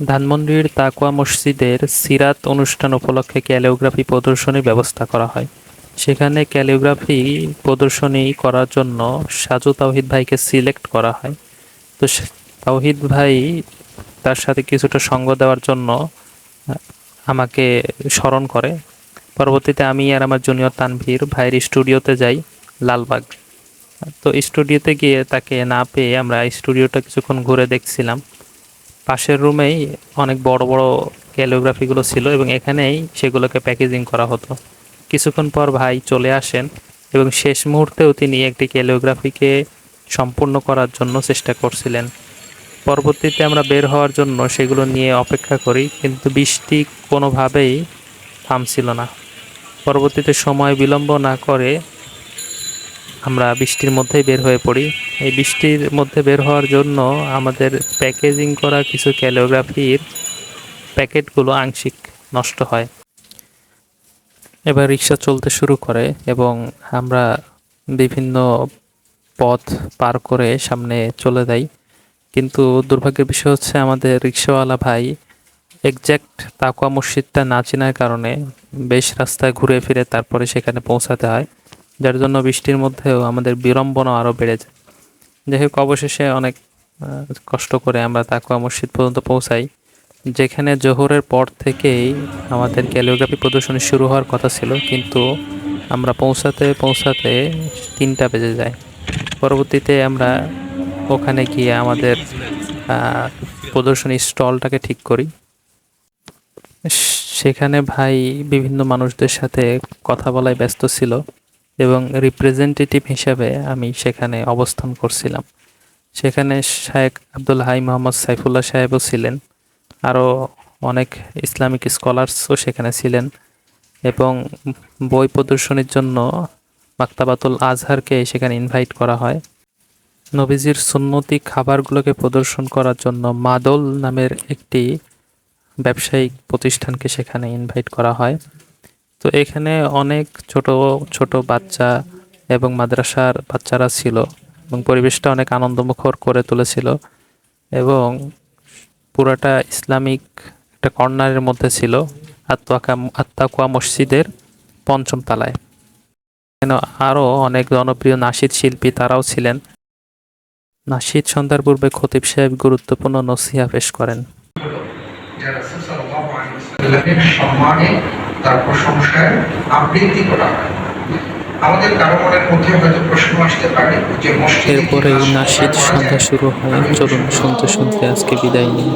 ধানমন্ডির তাকওয়া মসজিদের সিরাত অনুষ্ঠান উপলক্ষে ক্যালিওগ্রাফি প্রদর্শনীর ব্যবস্থা করা হয়। সেখানে ক্যালিওগ্রাফি প্রদর্শনী করার জন্য সাজু তাওহিদ ভাইকে সিলেক্ট করা হয়। তো তাওহিদ ভাই তার সাথে কিছুটা সঙ্গ দেওয়ার জন্য আমাকে স্মরণ করে। পরবর্তীতে আমি আর আমার জুনিয়র তানভীর ভাইয়ের স্টুডিওতে যাই, লালবাগ। তো স্টুডিওতে গিয়ে তাকে না পেয়ে আমরা স্টুডিওটা কিছুক্ষণ ঘুরে দেখছিলাম। পাশের রুমেই অনেক বড় বড় ক্যালিওগ্রাফিগুলো ছিল এবং এখানেই সেগুলোকে প্যাকেজিং করা হতো। কিছুক্ষণ পর ভাই চলে আসেন এবং শেষ মুহূর্তেও তিনি একটি ক্যালিওগ্রাফিকে সম্পূর্ণ করার জন্য চেষ্টা করছিলেন। পরবর্তীতে আমরা বের হওয়ার জন্য সেগুলো নিয়ে অপেক্ষা করি, কিন্তু বৃষ্টি কোনোভাবেই থামছিল না। পরবর্তীতে সময় বিলম্ব না করে আমরা বৃষ্টির মধ্যেই বের হয়ে পড়ি। এই বৃষ্টির মধ্যে বের হওয়ার জন্য আমাদের প্যাকেজিং করা কিছু ক্যালিওগ্রাফির প্যাকেটগুলো আংশিক নষ্ট হয়। এবার রিক্সা চলতে শুরু করে এবং আমরা বিভিন্ন পথ পার করে সামনে চলে যাই। কিন্তু দুর্ভাগ্যের বিষয় হচ্ছে আমাদের রিক্সাওয়ালা ভাই একজ্যাক্ট তাকুয়া মসজিদটা না চেনার কারণে বেশ রাস্তায় ঘুরে ফিরে তারপরে সেখানে পৌঁছাতে হয়। যার জন্য বৃষ্টির মধ্যেও আমাদের বিড়ম্বনা আরও বেড়ে যায়। যাই হোক, অবশেষে অনেক কষ্ট করে আমরা তাকুয়া মসজিদ পর্যন্ত পৌঁছাই। যেখানে জোহরের পর থেকেই আমাদের ক্যালিওগ্রাফি প্রদর্শনী শুরু হওয়ার কথা ছিল, কিন্তু আমরা পৌঁছাতে পৌঁছাতে তিনটা বেজে যায়। পরবর্তীতে আমরা ওখানে গিয়ে আমাদের প্রদর্শনী স্টলটাকে ঠিক করি। সেখানে ভাই বিভিন্ন মানুষদের সাথে কথা বলায় ব্যস্ত ছিল। এবং রিপ্রেজেন্টেটিভ হিসাবে আমি সেখানে অবস্থান করছিলাম। সেখানে শায়েখ আব্দুল হাই মোহাম্মদ সাইফুল্লাহ সাহেবও ছিলেন। আরও অনেক ইসলামিক স্কলার্সও সেখানে ছিলেন এবং বই প্রদর্শনীর জন্য মাক্তাবাতুল আজহারকে সেখানে ইনভাইট করা হয়। নবীজির সুন্নতি খাবারগুলোকে প্রদর্শন করার জন্য মাদল নামের একটি ব্যবসায়িক প্রতিষ্ঠানকে সেখানে ইনভাইট করা হয়। তো এখানে অনেক ছোট ছোট বাচ্চা এবং মাদ্রাসার বাচ্চারা ছিল এবং পরিবেশটা অনেক আনন্দমুখর করে তুলেছিল এবং পুরাটা ইসলামিক একটা কর্নারের মধ্যে ছিল, আত্মাকা, আত্মাকুয়া মসজিদের পঞ্চম তলায়। এখানে আরও অনেক জনপ্রিয় নাশিদ শিল্পী তারাও ছিলেন। নাশিদ সন্ধ্যার পূর্বে খতিব সাহেব গুরুত্বপূর্ণ নসিহা পেশ করেন। তার প্রশংসায় আবৃত্তি করা। হয় আমাদের কারও মনের মধ্যে হয়তো প্রশ্ন আসতে পারে যে মসজিদ এরপরে নাসিদ সন্ধ্যা শুরু হয়। চলুন শুনতে শুনতে আজকে বিদায় নিই।